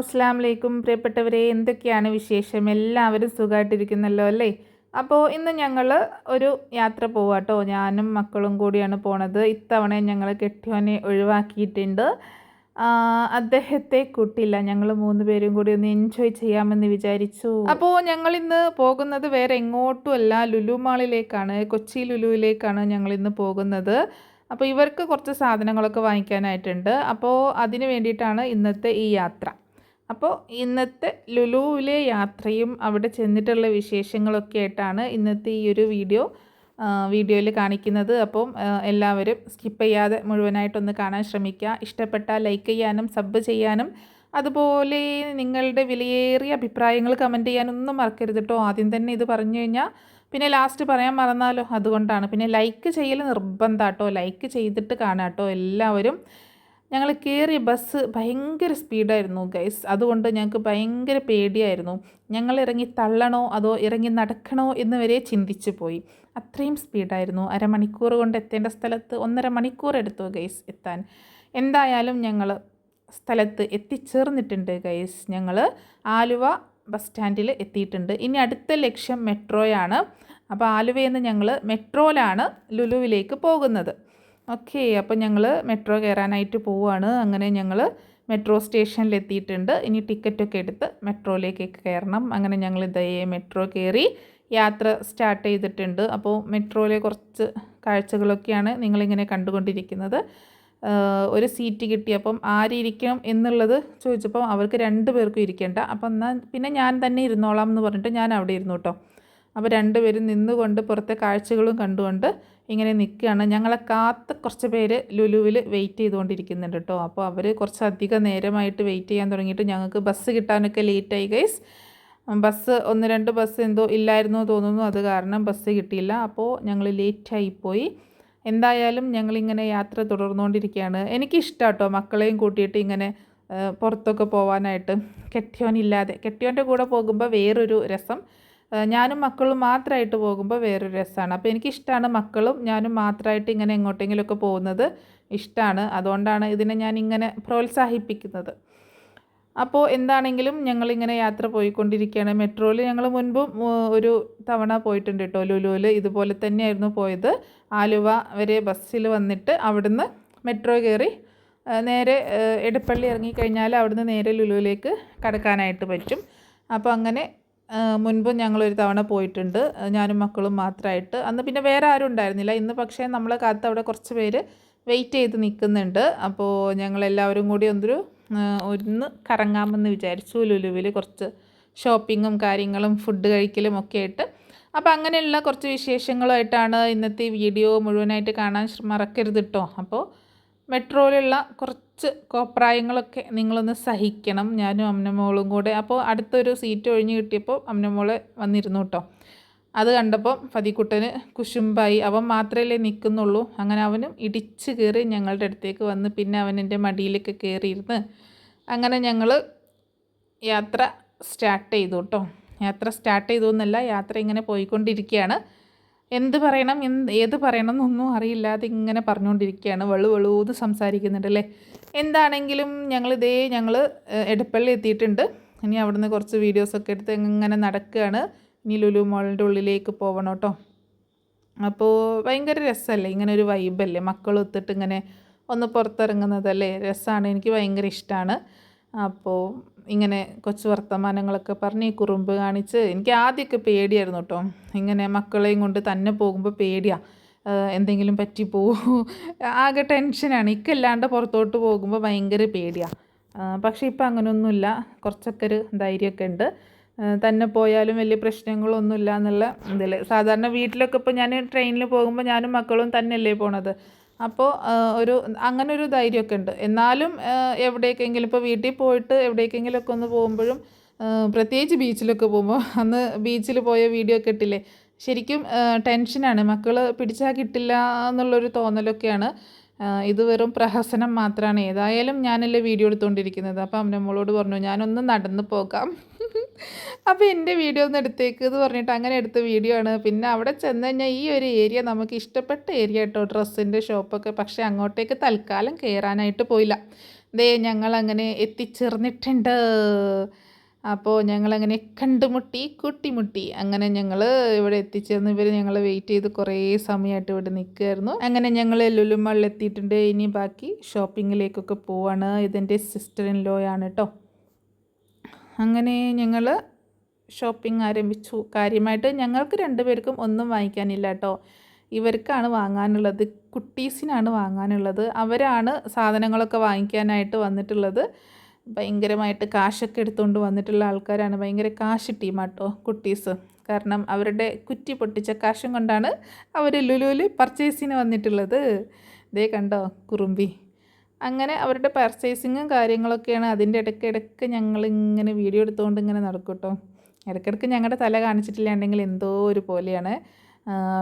അസ്സാം വലൈക്കും പ്രിയപ്പെട്ടവരെ എന്തൊക്കെയാണ് വിശേഷം? എല്ലാവരും സുഖമായിട്ടിരിക്കുന്നല്ലോ അല്ലേ? അപ്പോൾ ഇന്ന് ഞങ്ങൾ ഒരു യാത്ര പോവാട്ടോ. ഞാനും മക്കളും കൂടിയാണ് പോണത്. ഇത്തവണ ഞങ്ങൾ കെട്ടിയോനെ ഒഴിവാക്കിയിട്ടുണ്ട്. അദ്ദേഹത്തെ കൂട്ടില്ല. ഞങ്ങൾ മൂന്ന് പേരും കൂടി ഒന്ന് എൻജോയ് ചെയ്യാമെന്ന് വിചാരിച്ചു. അപ്പോൾ ഞങ്ങൾ ഇന്ന് പോകുന്നത് വേറെ എങ്ങോട്ടുമല്ല ലുലു മാളിലേക്കാണ്. കൊച്ചി ലുലുവിലേക്കാണ് ഞങ്ങൾ ഇന്ന് പോകുന്നത്. അപ്പോൾ ഇവർക്ക് കുറച്ച് സാധനങ്ങളൊക്കെ വാങ്ങിക്കാനായിട്ടുണ്ട്. അപ്പോൾ അതിന് വേണ്ടിയിട്ടാണ് ഇന്നത്തെ ഈ യാത്ര. അപ്പോൾ ഇന്നത്തെ ലുലുവിലെ യാത്രയും അവിടെ ചെന്നിട്ടുള്ള വിശേഷങ്ങളൊക്കെ ആയിട്ടാണ് ഇന്നത്തെ ഈ ഒരു വീഡിയോ വീഡിയോയിൽ കാണിക്കുന്നത്. അപ്പം എല്ലാവരും സ്കിപ്പ് ചെയ്യാതെ മുഴുവനായിട്ടൊന്ന് കാണാൻ ശ്രമിക്കുക. ഇഷ്ടപ്പെട്ടാൽ ലൈക്ക് ചെയ്യാനും സബ് ചെയ്യാനും അതുപോലെ നിങ്ങളുടെ വിലയേറിയ അഭിപ്രായങ്ങൾ കമന്റ് ചെയ്യാനൊന്നും മറക്കരുത് കേട്ടോ ആദ്യം തന്നെ ഇത് പറഞ്ഞു കഴിഞ്ഞാൽ പിന്നെ ലാസ്റ്റ് പറയാൻ മറന്നാലോ? അതുകൊണ്ടാണ്. പിന്നെ ലൈക്ക് ചെയ്യൽ നിർബന്ധം ലൈക്ക് ചെയ്തിട്ട് കാണാം എല്ലാവരും ഞങ്ങൾ കയറിയ ബസ് ഭയങ്കര സ്പീഡായിരുന്നു ഗൈസ് അതുകൊണ്ട് ഞങ്ങൾക്ക് ഭയങ്കര പേടിയായിരുന്നു. ഞങ്ങൾ ഇറങ്ങി തള്ളണോ അതോ ഇറങ്ങി നടക്കണോ എന്ന് വരെ ചിന്തിച്ചു പോയി. അത്രയും സ്പീഡായിരുന്നു. അരമണിക്കൂർ കൊണ്ട് എത്തേണ്ട സ്ഥലത്ത് ഒന്നര മണിക്കൂർ എടുത്തു ഗൈസ് എത്താൻ. എന്തായാലും ഞങ്ങൾ സ്ഥലത്ത് എത്തിച്ചേർന്നിട്ടുണ്ട് ഗൈസ് ഞങ്ങൾ ആലുവ ബസ് സ്റ്റാൻഡിൽ എത്തിയിട്ടുണ്ട്. ഇനി അടുത്ത ലക്ഷ്യം മെട്രോയാണ്. അപ്പോൾ ആലുവയിൽ നിന്ന് ഞങ്ങൾ മെട്രോയിലാണ് ലുലുവിലേക്ക് പോകുന്നത്. ഓക്കെ അപ്പോൾ ഞങ്ങൾ മെട്രോ കയറാനായിട്ട് പോവുകയാണ് അങ്ങനെ ഞങ്ങൾ മെട്രോ സ്റ്റേഷനിൽ എത്തിയിട്ടുണ്ട് ഇനി ടിക്കറ്റൊക്കെ എടുത്ത് മെട്രോയിലേക്കൊക്കെ കയറണം. അങ്ങനെ ഞങ്ങൾ ഇതേ മെട്രോ കയറി യാത്ര സ്റ്റാർട്ട് ചെയ്തിട്ടുണ്ട്. അപ്പോൾ മെട്രോയിലെ കുറച്ച് കാഴ്ചകളൊക്കെയാണ് നിങ്ങളിങ്ങനെ കണ്ടുകൊണ്ടിരിക്കുന്നത്. ഒരു സീറ്റ് കിട്ടിയപ്പം ആരിയിരിക്കണം എന്നുള്ളത് ചോദിച്ചപ്പോൾ അവർക്ക് രണ്ട് പേർക്കും ഇരിക്കേണ്ട. അപ്പം എന്നാൽ പിന്നെ ഞാൻ തന്നെ ഇരുന്നോളാം എന്ന് പറഞ്ഞിട്ട് ഞാൻ അവിടെ ഇരുന്നു കേട്ടോ. അപ്പോൾ രണ്ടുപേരും നിന്നുകൊണ്ട് പുറത്തെ കാഴ്ചകളും കണ്ടുകൊണ്ട് ഇങ്ങനെ നിൽക്കുകയാണ്. ഞങ്ങളെ കാത്ത് കുറച്ച് പേര് ലുലുവിൽ വെയിറ്റ് ചെയ്തുകൊണ്ടിരിക്കുന്നുണ്ട് കേട്ടോ. അപ്പോൾ അവർ കുറച്ചധികം നേരമായിട്ട് വെയിറ്റ് ചെയ്യാൻ തുടങ്ങിയിട്ട് ഞങ്ങൾക്ക് ബസ് കിട്ടാനൊക്കെ ലേറ്റായി ഗൈസ് ബസ് ഒന്ന് രണ്ട് ബസ് എന്തോ ഇല്ലായിരുന്നു തോന്നുന്നു. അത് കാരണം ബസ് കിട്ടിയില്ല. അപ്പോൾ ഞങ്ങൾ ലേറ്റായി പോയി. എന്തായാലും ഞങ്ങളിങ്ങനെ യാത്ര തുടർന്നുകൊണ്ടിരിക്കുകയാണ്. എനിക്കിഷ്ടം കേട്ടോ മക്കളെയും കൂട്ടിയിട്ട് ഇങ്ങനെ പുറത്തൊക്കെ പോകാനായിട്ട് കെട്ടിയോനില്ലാതെ കെട്ടിയോന്റെ കൂടെ പോകുമ്പോൾ വേറൊരു രസം. ഞാനും മക്കളും മാത്രമായിട്ട് പോകുമ്പോൾ വേറൊരു രസമാണ് അപ്പോൾ എനിക്കിഷ്ടമാണ് മക്കളും ഞാനും മാത്രമായിട്ട് ഇങ്ങനെ എങ്ങോട്ടെങ്കിലുമൊക്കെ പോകുന്നത് ഇഷ്ടമാണ് അതുകൊണ്ടാണ് ഇതിനെ ഞാൻ ഇങ്ങനെ പ്രോത്സാഹിപ്പിക്കുന്നത്. അപ്പോൾ എന്താണെങ്കിലും ഞങ്ങളിങ്ങനെ യാത്ര പോയിക്കൊണ്ടിരിക്കുകയാണ് മെട്രോയിൽ ഞങ്ങൾ മുൻപും ഒരു തവണ പോയിട്ടുണ്ട് കേട്ടോ ലുലുവിൽ ഇതുപോലെ തന്നെയായിരുന്നു പോയത്. ആലുവ വരെ ബസ്സിൽ വന്നിട്ട് അവിടുന്ന് മെട്രോ കയറി നേരെ എടപ്പള്ളി ഇറങ്ങിക്കഴിഞ്ഞാൽ അവിടുന്ന് നേരെ ലുലുവിലേക്ക് കടക്കാനായിട്ട് പറ്റും. അപ്പോൾ അങ്ങനെ മുൻപും ഞങ്ങളൊരു തവണ പോയിട്ടുണ്ട്. ഞാനും മക്കളും മാത്രമായിട്ട് അന്ന് പിന്നെ വേറെ ആരും ഉണ്ടായിരുന്നില്ല. ഇന്ന് പക്ഷേ നമ്മളെ കാത്ത് അവിടെ കുറച്ച് പേര് വെയിറ്റ് ചെയ്ത് നിൽക്കുന്നുണ്ട്. അപ്പോൾ ഞങ്ങളെല്ലാവരും കൂടി ഒന്നൊരു ഒന്ന് കറങ്ങാമെന്ന് വിചാരിച്ചു. ലുലുവിൽ കുറച്ച് ഷോപ്പിങ്ങും കാര്യങ്ങളും ഫുഡ് കഴിക്കലും ഒക്കെ ആയിട്ട്. അപ്പോൾ അങ്ങനെയുള്ള കുറച്ച് വിശേഷങ്ങളുമായിട്ടാണ് ഇന്നത്തെ വീഡിയോ മുഴുവനായിട്ട് കാണാൻ മറക്കരുത് കേട്ടോ അപ്പോൾ മെട്രോയിലുള്ള കുറച്ച് കോപ്രായങ്ങളൊക്കെ നിങ്ങളൊന്ന് സഹിക്കണം. ഞാനും അമ്നമോളും കൂടെ. അപ്പോൾ അടുത്തൊരു സീറ്റ് ഒഴിഞ്ഞ് കിട്ടിയപ്പോൾ അമ്നമോളെ വന്നിരുന്നു കേട്ടോ. അത് കണ്ടപ്പോൾ ഫതിക്കുട്ടന് കുശുമ്പായി. അവൻ മാത്രമല്ലേ നിൽക്കുന്നുള്ളൂ. അങ്ങനെ അവനും ഇടിച്ച് കയറി ഞങ്ങളുടെ അടുത്തേക്ക് വന്ന് പിന്നെ അവൻ എന്റെ മടിയിലൊക്കെ കയറിയിരുന്ന് അങ്ങനെ ഞങ്ങൾ യാത്ര സ്റ്റാർട്ട് ചെയ്തു കേട്ടോ. യാത്ര സ്റ്റാർട്ട് ചെയ്തു എന്നല്ല യാത്ര ഇങ്ങനെ പോയിക്കൊണ്ടിരിക്കുകയാണ്. എന്ത് പറയണം എന്ത് ഏത് പറയണം എന്നൊന്നും അറിയില്ലാതെ ഇങ്ങനെ പറഞ്ഞുകൊണ്ടിരിക്കുകയാണ്. വെളു വെളൂന്ന് സംസാരിക്കുന്നുണ്ട് അല്ലേ? എന്താണെങ്കിലും ഞങ്ങളിതേ ഞങ്ങൾ എടപ്പള്ളി എത്തിയിട്ടുണ്ട്. ഇനി അവിടുന്ന് കുറച്ച് വീഡിയോസൊക്കെ എടുത്ത് ഇങ്ങനെ നടക്കുകയാണ്. ഇനി ലുലു മോളിന്റെ ഉള്ളിലേക്ക് പോകണം കേട്ടോ. അപ്പോൾ ഭയങ്കര രസമല്ലേ ഇങ്ങനെ ഒരു വൈബല്ലേ? മക്കളൊത്തിട്ട് ഇങ്ങനെ ഒന്ന് പുറത്തിറങ്ങുന്നതല്ലേ രസമാണ് എനിക്ക് ഭയങ്കര ഇഷ്ടമാണ് അപ്പോൾ ഇങ്ങനെ കൊച്ചു വർത്തമാനങ്ങളൊക്കെ പറഞ്ഞ് ഈ കുറുമ്പ് കാണിച്ച് എനിക്ക് ആദ്യമൊക്കെ പേടിയായിരുന്നു കേട്ടോ. ഇങ്ങനെ മക്കളെയും കൊണ്ട് തന്നെ പോകുമ്പോൾ പേടിയാണ് എന്തെങ്കിലും പറ്റി പോകൂ ആകെ ടെൻഷനാണ്. ഇക്കല്ലാണ്ട് പുറത്തോട്ട് പോകുമ്പോൾ ഭയങ്കര പേടിയാണ് പക്ഷേ ഇപ്പം അങ്ങനെയൊന്നുമില്ല കുറച്ചൊക്കെ ഒരു ധൈര്യമൊക്കെ ഉണ്ട്. തന്നെ പോയാലും വലിയ പ്രശ്നങ്ങളൊന്നുമില്ല എന്നുള്ള ഇതിൽ സാധാരണ വീട്ടിലൊക്കെ ഇപ്പോൾ ഞാൻ ട്രെയിനിൽ പോകുമ്പോൾ ഞാനും മക്കളും തന്നെയല്ലേ പോണത്. അപ്പോൾ ഒരു അങ്ങനെ ഒരു ധൈര്യമൊക്കെ ഉണ്ട്. എന്നാലും എവിടേക്കെങ്കിലും ഇപ്പോൾ വീട്ടിൽ പോയിട്ട് എവിടേക്കെങ്കിലുമൊക്കെ ഒന്ന് പോകുമ്പോഴും പ്രത്യേകിച്ച് ബീച്ചിലൊക്കെ പോകുമ്പോൾ അന്ന് ബീച്ചിൽ പോയ വീഡിയോ ഒക്കെ ഇട്ടില്ലേ? ശരിക്കും ടെൻഷനാണ്. മക്കൾ പിടിച്ചാൽ കിട്ടില്ല എന്നുള്ളൊരു തോന്നലൊക്കെയാണ്. ഇത് വെറും പ്രഹസനം മാത്രമാണ് ഏതായാലും ഞാനല്ലേ വീഡിയോ എടുത്തുകൊണ്ടിരിക്കുന്നത് അപ്പോൾ അമ്മമ്മളോട് പറഞ്ഞു ഞാനൊന്ന് നടന്നു പോകാം. അപ്പോൾ എന്റെ വീഡിയോ ഒന്ന് എടുത്തേക്ക് എന്ന് പറഞ്ഞിട്ട് അങ്ങനെ എടുത്ത വീഡിയോ ആണ്. പിന്നെ അവിടെ ചെന്ന് കഴിഞ്ഞാൽ ഈ ഒരു ഏരിയ നമുക്ക് ഇഷ്ടപ്പെട്ട ഏരിയ കേട്ടോ ഡ്രസ്സിന്റെ ഷോപ്പൊക്കെ പക്ഷേ അങ്ങോട്ടേക്ക് തൽക്കാലം കയറാനായിട്ട് പോയില്ല. ദേ ഞങ്ങളങ്ങനെ എത്തിച്ചേർന്നിട്ടുണ്ട്. അപ്പോൾ ഞങ്ങളങ്ങനെ കണ്ടുമുട്ടി കുട്ടിമുട്ടി. അങ്ങനെ ഞങ്ങൾ ഇവിടെ എത്തിച്ചേർന്ന് ഇവർ ഞങ്ങൾ വെയിറ്റ് ചെയ്ത് കുറേ സമയമായിട്ട് ഇവിടെ നിൽക്കുമായിരുന്നു അങ്ങനെ ഞങ്ങൾ ലുലുമാളിൽ എത്തിയിട്ടുണ്ട്. ഇനി ബാക്കി ഷോപ്പിങ്ങിലേക്കൊക്കെ പോവാണ്. ഇതെന്റെ സിസ്റ്റർ ഇൻ ലോ ആണ് കേട്ടോ അങ്ങനെ ഞങ്ങൾ ഷോപ്പിംഗ് ആരംഭിച്ചു. കാര്യമായിട്ട് ഞങ്ങൾക്ക് രണ്ടുപേർക്കും ഒന്നും വാങ്ങിക്കാനില്ല കേട്ടോ ഇവർക്കാണ് വാങ്ങാനുള്ളത്. കുട്ടീസിനാണ് വാങ്ങാനുള്ളത്. അവരാണ് സാധനങ്ങളൊക്കെ വാങ്ങിക്കാനായിട്ട് വന്നിട്ടുള്ളത്. ഭയങ്കരമായിട്ട് കാശൊക്കെ എടുത്തുകൊണ്ട് വന്നിട്ടുള്ള ആൾക്കാരാണ്. ഭയങ്കര കാശ് ടീമാട്ടോ കുട്ടീസ്. കാരണം അവരുടെ കുറ്റി പൊട്ടിച്ച കാശും കൊണ്ടാണ് അവർ ലുലുവിൽ പർച്ചേസിന് വന്നിട്ടുള്ളത്. ഇതേ കണ്ടോ കുറുമ്പി. അങ്ങനെ അവരുടെ പർച്ചേസിങ്ങും കാര്യങ്ങളൊക്കെയാണ് അതിന്റെ ഇടയ്ക്ക് ഇടയ്ക്ക് ഞങ്ങൾ ഇങ്ങനെ വീഡിയോ എടുത്തുകൊണ്ട് ഇങ്ങനെ നടക്കും കേട്ടോ ഇടയ്ക്കിടയ്ക്ക് ഞങ്ങളുടെ തല കാണിച്ചിട്ടില്ലാണ്ടെങ്കിൽ എന്തോ ഒരു പോലെയാണ്.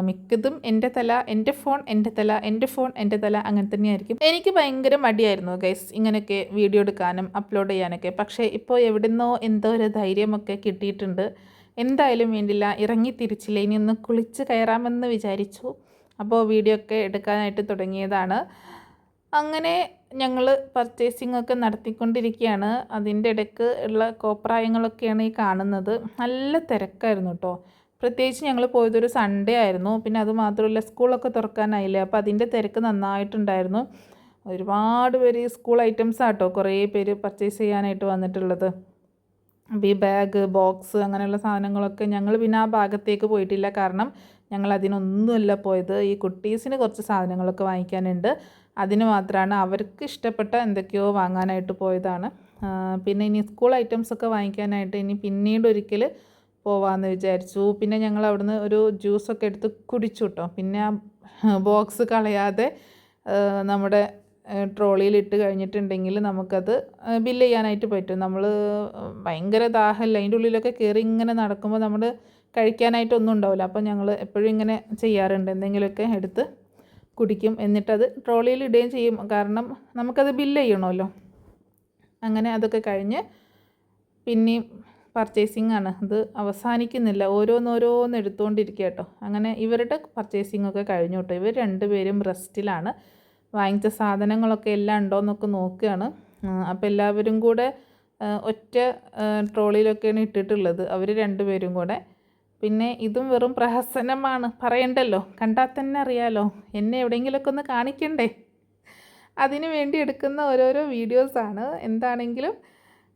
മിക്കതും എന്റെ തല എന്റെ ഫോൺ എന്റെ തല എന്റെ ഫോൺ എന്റെ തല അങ്ങനെ തന്നെയായിരിക്കും. എനിക്ക് ഭയങ്കര മടിയായിരുന്നു ഗൈസ് ഇങ്ങനെയൊക്കെ വീഡിയോ എടുക്കാനും അപ്ലോഡ് ചെയ്യാനൊക്കെ. പക്ഷേ ഇപ്പോൾ എവിടുന്നോ എന്തോ ഒരു ധൈര്യമൊക്കെ കിട്ടിയിട്ടുണ്ട്. എന്തായാലും വേണ്ടില്ല ഇറങ്ങി തിരിച്ചില്ല. ഇനി ഒന്ന് കുളിച്ച് കയറാമെന്ന് വിചാരിച്ചു. അപ്പോൾ വീഡിയോ ഒക്കെ എടുക്കാനായിട്ട് തുടങ്ങിയതാണ്. അങ്ങനെ ഞങ്ങൾ പർച്ചേസിംഗ് ഒക്കെ നടത്തിക്കൊണ്ടിരിക്കുകയാണ് അതിന്റെ ഇടയ്ക്ക് ഉള്ള കോപ്രായങ്ങളൊക്കെയാണ് ഈ കാണുന്നത്. നല്ല തിരക്കായിരുന്നു കേട്ടോ പ്രത്യേകിച്ച് ഞങ്ങൾ പോയതൊരു സൺഡേ ആയിരുന്നു. പിന്നെ അത് മാത്രമല്ല സ്കൂളൊക്കെ തുറക്കാനായില്ലേ? അപ്പോൾ അതിന്റെ തിരക്ക് നന്നായിട്ടുണ്ടായിരുന്നു. ഒരുപാട് പേര് സ്കൂൾ ഐറ്റംസ് ആട്ടോ കുറേ പേര് പർച്ചേസ് ചെയ്യാനായിട്ട് വന്നിട്ടുള്ളത്. അപ്പോൾ ഈ ബാഗ് ബോക്സ് അങ്ങനെയുള്ള സാധനങ്ങളൊക്കെ ഞങ്ങൾ പിന്നെ ആ ഭാഗത്തേക്ക് പോയിട്ടില്ല. കാരണം ഞങ്ങൾ അതിനൊന്നുമല്ല പോയത്. ഈ കുട്ടീസിന് കുറച്ച് സാധനങ്ങളൊക്കെ വാങ്ങിക്കാനുണ്ട്. അതിന് മാത്രമാണ് അവർക്ക് ഇഷ്ടപ്പെട്ട എന്തൊക്കെയോ വാങ്ങാനായിട്ട് പോയതാണ്. പിന്നെ ഇനി സ്കൂൾ ഐറ്റംസ് ഒക്കെ വാങ്ങിക്കാനായിട്ട് ഇനി പിന്നീട് ഒരിക്കൽ പോവാമെന്ന് വിചാരിച്ചു. പിന്നെ ഞങ്ങൾ അവിടുന്ന് ഒരു ജ്യൂസൊക്കെ എടുത്ത് കുടിച്ചു കേട്ടോ പിന്നെ ആ ബോക്സ് കളയാതെ നമ്മുടെ ട്രോളിയിൽ ഇട്ട് കഴിഞ്ഞിട്ടുണ്ടെങ്കിൽ നമുക്കത് ബില്ല് ചെയ്യാനായിട്ട് പറ്റും. നമ്മൾ ഭയങ്കര ദാഹമല്ല? അതിന്റെ ഉള്ളിലൊക്കെ കയറി ഇങ്ങനെ നടക്കുമ്പോൾ നമ്മൾ കഴിക്കാനായിട്ടൊന്നും ഉണ്ടാവില്ല. അപ്പോൾ ഞങ്ങൾ എപ്പോഴും ഇങ്ങനെ ചെയ്യാറുണ്ട്. എന്തെങ്കിലുമൊക്കെ എടുത്ത് കുടിക്കും. എന്നിട്ടത് ട്രോളിയിൽ ഇടുകയും ചെയ്യും. കാരണം നമുക്കത് ബില്ല് ചെയ്യണമല്ലോ. അങ്ങനെ അതൊക്കെ കഴിഞ്ഞ് പിന്നെയും പർച്ചേസിംഗ് ആണ്. അത് അവസാനിക്കുന്നില്ല. ഓരോന്നോരോന്ന് എടുത്തുകൊണ്ടിരിക്കുക കേട്ടോ. അങ്ങനെ ഇവരുടെ പർച്ചേസിംഗ് ഒക്കെ കഴിഞ്ഞു കേട്ടോ. ഇവർ രണ്ടുപേരും റെസ്റ്റിലാണ്. വാങ്ങിച്ച സാധനങ്ങളൊക്കെ എല്ലാം ഉണ്ടോ എന്നൊക്കെ നോക്കുകയാണ് അപ്പോൾ എല്ലാവരും കൂടെ ഒറ്റ ട്രോളിയിലൊക്കെയാണ് ഇട്ടിട്ടുള്ളത്. അവർ രണ്ടുപേരും കൂടെ പിന്നെ ഇതും വെറും പ്രഹസനമാണ്. പറയണ്ടല്ലോ? കണ്ടാൽ തന്നെ അറിയാലോ. എന്നെ എവിടെയെങ്കിലുമൊക്കെ ഒന്ന് കാണിക്കണ്ടേ? അതിന് വേണ്ടി എടുക്കുന്ന ഓരോരോ വീഡിയോസാണ്. എന്താണെങ്കിലും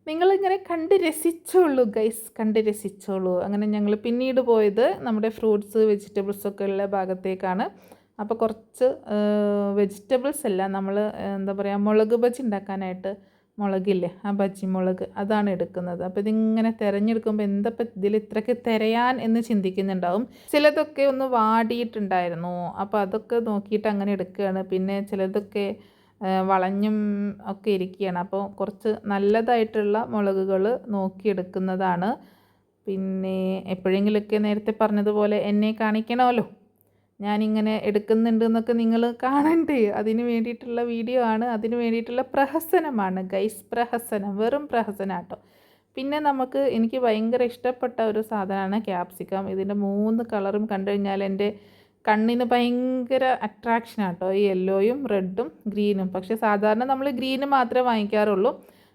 നിങ്ങളിങ്ങനെ കണ്ട് രസിച്ചോളൂ ഗൈസ് കണ്ട് രസിച്ചോളൂ. അങ്ങനെ ഞങ്ങൾ പിന്നീട് പോയത് നമ്മുടെ ഫ്രൂട്ട്സ് വെജിറ്റബിൾസ് ഒക്കെ ഉള്ള ഭാഗത്തേക്കാണ്. അപ്പോൾ കുറച്ച് വെജിറ്റബിൾസ് എല്ലാം നമ്മൾ എന്താ പറയുക മുളക് ബജി ഉണ്ടാക്കാനായിട്ട്. മുളകില്ലേ? ആ പച്ചിമുളക്. മുളക് അതാണ് എടുക്കുന്നത്. അപ്പോൾ ഇതിങ്ങനെ തിരഞ്ഞെടുക്കുമ്പോൾ എന്തപ്പോൾ ഇതിൽ ഇത്രയ്ക്ക് തിരയാൻ എന്ന് ചിന്തിക്കുന്നുണ്ടാവും. ചിലതൊക്കെ ഒന്ന് വാടിയിട്ടുണ്ടായിരുന്നു. അപ്പോൾ അതൊക്കെ നോക്കിയിട്ട് അങ്ങനെ എടുക്കുകയാണ്. പിന്നെ ചിലതൊക്കെ വളഞ്ഞും ഒക്കെ ഇരിക്കുകയാണ്. അപ്പോൾ കുറച്ച് നല്ലതായിട്ടുള്ള മുളകുകൾ നോക്കിയെടുക്കുന്നതാണ് പിന്നെ എപ്പോഴെങ്കിലുമൊക്കെ നേരത്തെ പറഞ്ഞതുപോലെ എന്നെ കാണിക്കണമല്ലോ. ഞാനിങ്ങനെ എടുക്കുന്നുണ്ട് എന്നൊക്കെ നിങ്ങൾ കാണണ്ടേ? അതിന് വേണ്ടിയിട്ടുള്ള വീഡിയോ ആണ്. അതിന് വേണ്ടിയിട്ടുള്ള പ്രഹസനമാണ്. ഗൈസ് പ്രഹസനം. വെറും പ്രഹസനാട്ടോ പിന്നെ നമുക്ക് എനിക്ക് ഭയങ്കര ഇഷ്ടപ്പെട്ട ഒരു സാധനമാണ് ക്യാപ്സിക്കം. ഇതിന്റെ മൂന്ന് കളറും കണ്ടു കഴിഞ്ഞാൽ എന്റെ കണ്ണിന് ഭയങ്കര അട്രാക്ഷൻ ആട്ടോ. ഈ യെല്ലോയും റെഡും ഗ്രീനും പക്ഷേ സാധാരണ നമ്മൾ ഗ്രീന് മാത്രമേ വാങ്ങിക്കാറുള്ളൂ.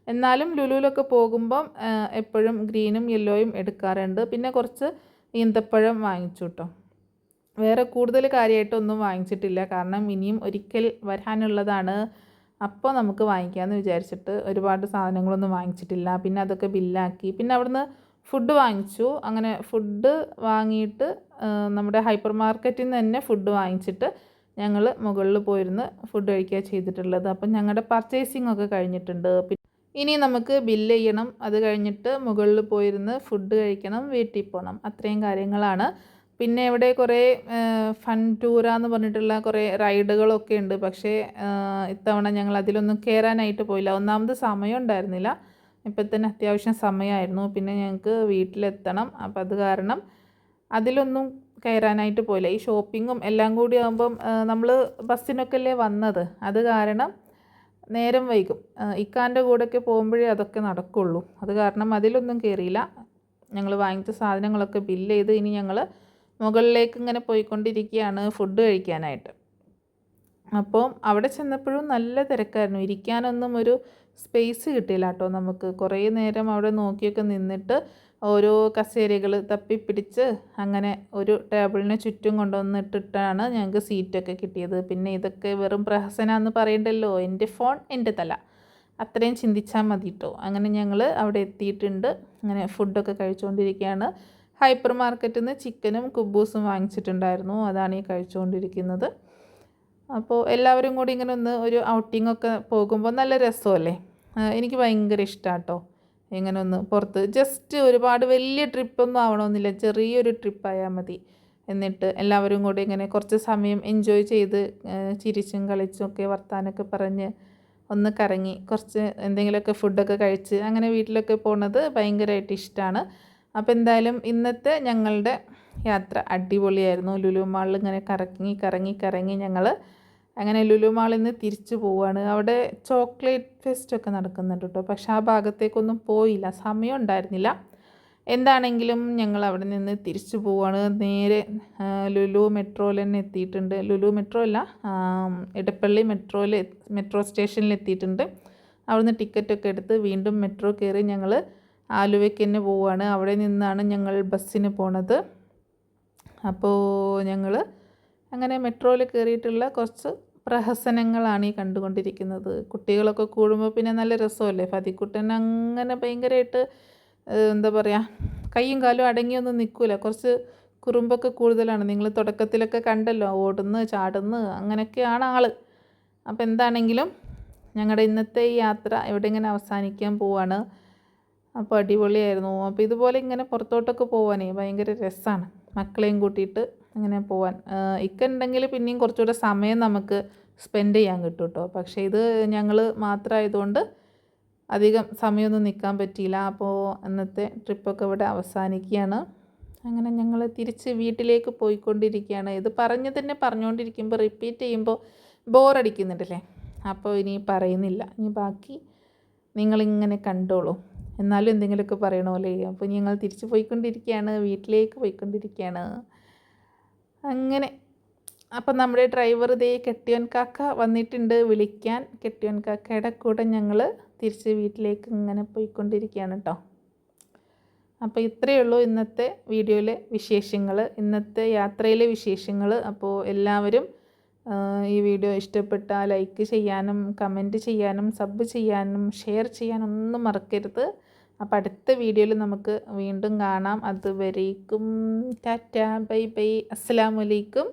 എന്നാലും ലുലുവിലൊക്കെ പോകുമ്പം എപ്പോഴും ഗ്രീനും യെല്ലോയും എടുക്കാറുണ്ട്. പിന്നെ കുറച്ച് ഈന്തപ്പഴം വാങ്ങിച്ചു കേട്ടോ. വേറെ കൂടുതൽ കാര്യമായിട്ടൊന്നും വാങ്ങിച്ചിട്ടില്ല. കാരണം ഇനിയും ഒരിക്കൽ വരാനുള്ളതാണ്. അപ്പോൾ നമുക്ക് വാങ്ങിക്കാമെന്ന് വിചാരിച്ചിട്ട് ഒരുപാട് സാധനങ്ങളൊന്നും വാങ്ങിച്ചിട്ടില്ല. പിന്നെ അതൊക്കെ ബില്ലാക്കി. പിന്നെ അവിടുന്ന് ഫുഡ് വാങ്ങിച്ചു. അങ്ങനെ ഫുഡ് വാങ്ങിയിട്ട് നമ്മുടെ ഹൈപ്പർ മാർക്കറ്റിൽ നിന്ന് തന്നെ ഫുഡ് വാങ്ങിച്ചിട്ട് ഞങ്ങൾ മുകളിൽ പോയിരുന്ന് ഫുഡ് കഴിക്കുക ചെയ്തിട്ടുള്ളത്. അപ്പം ഞങ്ങളുടെ പർച്ചേസിംഗ് ഒക്കെ കഴിഞ്ഞിട്ടുണ്ട് ഇനി നമുക്ക് ബില്ല് ചെയ്യണം. അത് കഴിഞ്ഞിട്ട് മുകളിൽ പോയിരുന്ന് ഫുഡ് കഴിക്കണം. വീട്ടിൽ പോകണം അത്രയും കാര്യങ്ങളാണ്. പിന്നെ ഇവിടെ കുറേ ഫൺ ടൂറാന്ന് പറഞ്ഞിട്ടുള്ള കുറേ റൈഡുകളൊക്കെ ഉണ്ട്. പക്ഷേ ഇത്തവണ ഞങ്ങൾ അതിലൊന്നും കയറാനായിട്ട് പോയില്ല. ഒന്നാമത് സമയം ഉണ്ടായിരുന്നില്ല. ഇപ്പം തന്നെ അത്യാവശ്യം സമയമായിരുന്നു. പിന്നെ ഞങ്ങൾക്ക് വീട്ടിലെത്തണം. അപ്പം അത് കാരണം അതിലൊന്നും കയറാനായിട്ട് പോയില്ല. ഈ ഷോപ്പിങ്ങും എല്ലാം കൂടി ആകുമ്പം നമ്മൾ ബസ്സിനൊക്കെ അല്ലേ വന്നത്. അത് കാരണം നേരം വൈകും. ഇക്കാന്റെ കൂടെയൊക്കെ പോകുമ്പോഴേ അതൊക്കെ നടക്കുള്ളൂ. അത് കാരണം അതിലൊന്നും കയറിയില്ല ഞങ്ങൾ വാങ്ങിച്ച സാധനങ്ങളൊക്കെ ബില്ല് ചെയ്ത് ഇനി ഞങ്ങൾ മുകളിലേക്ക് ഇങ്ങനെ പോയിക്കൊണ്ടിരിക്കുകയാണ് ഫുഡ് കഴിക്കാനായിട്ട്. അപ്പോൾ അവിടെ ചെന്നപ്പോഴും നല്ല തിരക്കായിരുന്നു. ഇരിക്കാനൊന്നും ഒരു സ്പേസ് കിട്ടിയില്ല കേട്ടോ നമുക്ക്. കുറേ നേരം അവിടെ നോക്കിയൊക്കെ നിന്നിട്ട് ഓരോ കസേരകൾ തപ്പിപ്പിടിച്ച് അങ്ങനെ ഒരു ടേബിളിന് ചുറ്റും കൊണ്ടുവന്നിട്ടിട്ടാണ് ഞങ്ങൾക്ക് സീറ്റൊക്കെ കിട്ടിയത്. പിന്നെ ഇതൊക്കെ വെറും പ്രഹസന എന്ന് പറയണ്ടല്ലോ. എന്റെ ഫോൺ എന്റെ തല. അത്രയും ചിന്തിച്ചാൽ മതി കേട്ടോ അങ്ങനെ ഞങ്ങൾ അവിടെ എത്തിയിട്ടുണ്ട്. അങ്ങനെ ഫുഡൊക്കെ കഴിച്ചുകൊണ്ടിരിക്കുകയാണ്. ഹൈപ്പർ മാർക്കറ്റിൽ നിന്ന് ചിക്കനും കുബൂസും വാങ്ങിച്ചിട്ടുണ്ടായിരുന്നു. അതാണ് ഈ കഴിച്ചുകൊണ്ടിരിക്കുന്നത്. അപ്പോൾ എല്ലാവരും കൂടി ഇങ്ങനെ ഒന്ന് ഒരു ഔട്ടിംഗ് ഒക്കെ പോകുമ്പോൾ നല്ല രസമല്ലേ? എനിക്ക് ഭയങ്കര ഇഷ്ടമാണ് കേട്ടോ ഇങ്ങനെ ഒന്ന് പുറത്ത് ജസ്റ്റ് ഒരുപാട് വലിയ ട്രിപ്പൊന്നും ആവണമെന്നില്ല. ചെറിയൊരു ട്രിപ്പായാൽ മതി. എന്നിട്ട് എല്ലാവരും കൂടി ഇങ്ങനെ കുറച്ച് സമയം എൻജോയ് ചെയ്ത് ചിരിച്ചും കളിച്ചും ഒക്കെ വർത്താനൊക്കെ പറഞ്ഞ് ഒന്ന് കറങ്ങി കുറച്ച് എന്തെങ്കിലുമൊക്കെ ഫുഡൊക്കെ കഴിച്ച് അങ്ങനെ വീട്ടിലൊക്കെ പോണത് ഭയങ്കരമായിട്ട് ഇഷ്ടമാണ് അപ്പോൾ എന്തായാലും ഇന്നത്തെ ഞങ്ങളുടെ യാത്ര അടിപൊളിയായിരുന്നു. ലുലു മാളിൽ ഇങ്ങനെ കറങ്ങി കറങ്ങി കറങ്ങി ഞങ്ങൾ അങ്ങനെ ലുലു മാളിൽ നിന്ന് തിരിച്ചു പോവുകയാണ് അവിടെ ചോക്ലേറ്റ് ഫെസ്റ്റ് ഒക്കെ നടക്കുന്നുണ്ട് കേട്ടോ. പക്ഷെ ആ ഭാഗത്തേക്കൊന്നും പോയില്ല. സമയം ഉണ്ടായിരുന്നില്ല. എന്താണെങ്കിലും ഞങ്ങൾ അവിടെ നിന്ന് തിരിച്ചു പോവുകയാണ് നേരെ ലുലു മെട്രോയിൽ തന്നെ എത്തിയിട്ടുണ്ട്. ലുലു മെട്രോ അല്ല ഇടപ്പള്ളി മെട്രോയിൽ മെട്രോ സ്റ്റേഷനിൽ എത്തിയിട്ടുണ്ട്. അവിടുന്ന് ടിക്കറ്റൊക്കെ എടുത്ത് വീണ്ടും മെട്രോ കയറി ഞങ്ങൾ ആലുവയ്ക്ക് തന്നെ പോവുകയാണ് അവിടെ നിന്നാണ് ഞങ്ങൾ ബസ്സിന് പോണത്. അപ്പോൾ ഞങ്ങൾ അങ്ങനെ മെട്രോയിൽ കയറിയിട്ടുള്ള കുറച്ച് പ്രഹസനങ്ങളാണ് ഈ കണ്ടുകൊണ്ടിരിക്കുന്നത്. കുട്ടികളൊക്കെ കൂടുമ്പോൾ പിന്നെ നല്ല രസമല്ലേ? ഫതിക്കുട്ടൻ അങ്ങനെ ഭയങ്കരമായിട്ട് എന്താ പറയുക കൈയും കാലും അടങ്ങിയൊന്നും നിൽക്കില്ല കുറച്ച് കുറുമ്പൊക്കെ കൂടുതലാണ്. നിങ്ങൾ തുടക്കത്തിലൊക്കെ കണ്ടല്ലോ ഓടുന്ന് ചാടുന്ന് അങ്ങനെയൊക്കെയാണ് ആൾ അപ്പോൾ എന്താണെങ്കിലും ഞങ്ങളുടെ ഇന്നത്തെ ഈ യാത്ര എവിടെ ഇങ്ങനെ അവസാനിക്കാൻ പോവാണ്. അപ്പോൾ അടിപൊളിയായിരുന്നു. അപ്പോൾ ഇതുപോലെ ഇങ്ങനെ പുറത്തോട്ടൊക്കെ പോകാനേ ഭയങ്കര രസമാണ് മക്കളെയും കൂട്ടിയിട്ട് അങ്ങനെ പോവാൻ. ഇക്ക ഉണ്ടെങ്കിൽ പിന്നെയും കുറച്ചുകൂടെ സമയം നമുക്ക് സ്പെൻഡ് ചെയ്യാൻ കിട്ടും കേട്ടോ പക്ഷേ ഇത് ഞങ്ങൾ മാത്രമായതുകൊണ്ട് അധികം സമയമൊന്നും നിൽക്കാൻ പറ്റിയില്ല. അപ്പോൾ അന്നത്തെ ട്രിപ്പൊക്കെ ഇവിടെ അവസാനിക്കുകയാണ്. അങ്ങനെ ഞങ്ങൾ തിരിച്ച് വീട്ടിലേക്ക് പോയിക്കൊണ്ടിരിക്കുകയാണ്. ഇത് പറഞ്ഞു തന്നെ പറഞ്ഞുകൊണ്ടിരിക്കുമ്പോൾ റിപ്പീറ്റ് ചെയ്യുമ്പോൾ ബോറടിക്കുന്നുണ്ടല്ലേ അപ്പോൾ ഇനി പറയുന്നില്ല. ഇനി ബാക്കി നിങ്ങളിങ്ങനെ കണ്ടോളൂ. എന്നാലും എന്തെങ്കിലുമൊക്കെ പറയണമല്ലേ അപ്പോൾ ഞങ്ങൾ തിരിച്ചു പോയിക്കൊണ്ടിരിക്കുകയാണ് വീട്ടിലേക്ക് പോയിക്കൊണ്ടിരിക്കുകയാണ് അങ്ങനെ. അപ്പം നമ്മുടെ ഡ്രൈവർ ഇതേ കെട്ടിയോൻ കാക്ക വന്നിട്ടുണ്ട്. വിളിക്കാൻ. കെട്ടിയോൻ കാക്കയുടെ കൂടെ ഞങ്ങൾ തിരിച്ച് വീട്ടിലേക്ക് ഇങ്ങനെ പോയിക്കൊണ്ടിരിക്കുകയാണ് കേട്ടോ അപ്പോൾ ഇത്രയേ ഉള്ളൂ ഇന്നത്തെ വീഡിയോയിലെ വിശേഷങ്ങൾ ഇന്നത്തെ യാത്രയിലെ വിശേഷങ്ങൾ അപ്പോൾ എല്ലാവരും ഈ വീഡിയോ ഇഷ്ടപ്പെട്ടാൽ ലൈക്ക് ചെയ്യാനും കമന്റ് ചെയ്യാനും സബ് ചെയ്യാനും ഷെയർ ചെയ്യാനും ഒന്നും മറക്കരുത്. അപ്പോൾ അടുത്ത വീഡിയോയിൽ നമുക്ക് വീണ്ടും കാണാം. അതുവരേക്കും ടാറ്റ. Bye bye. അസ്സാമലൈക്കും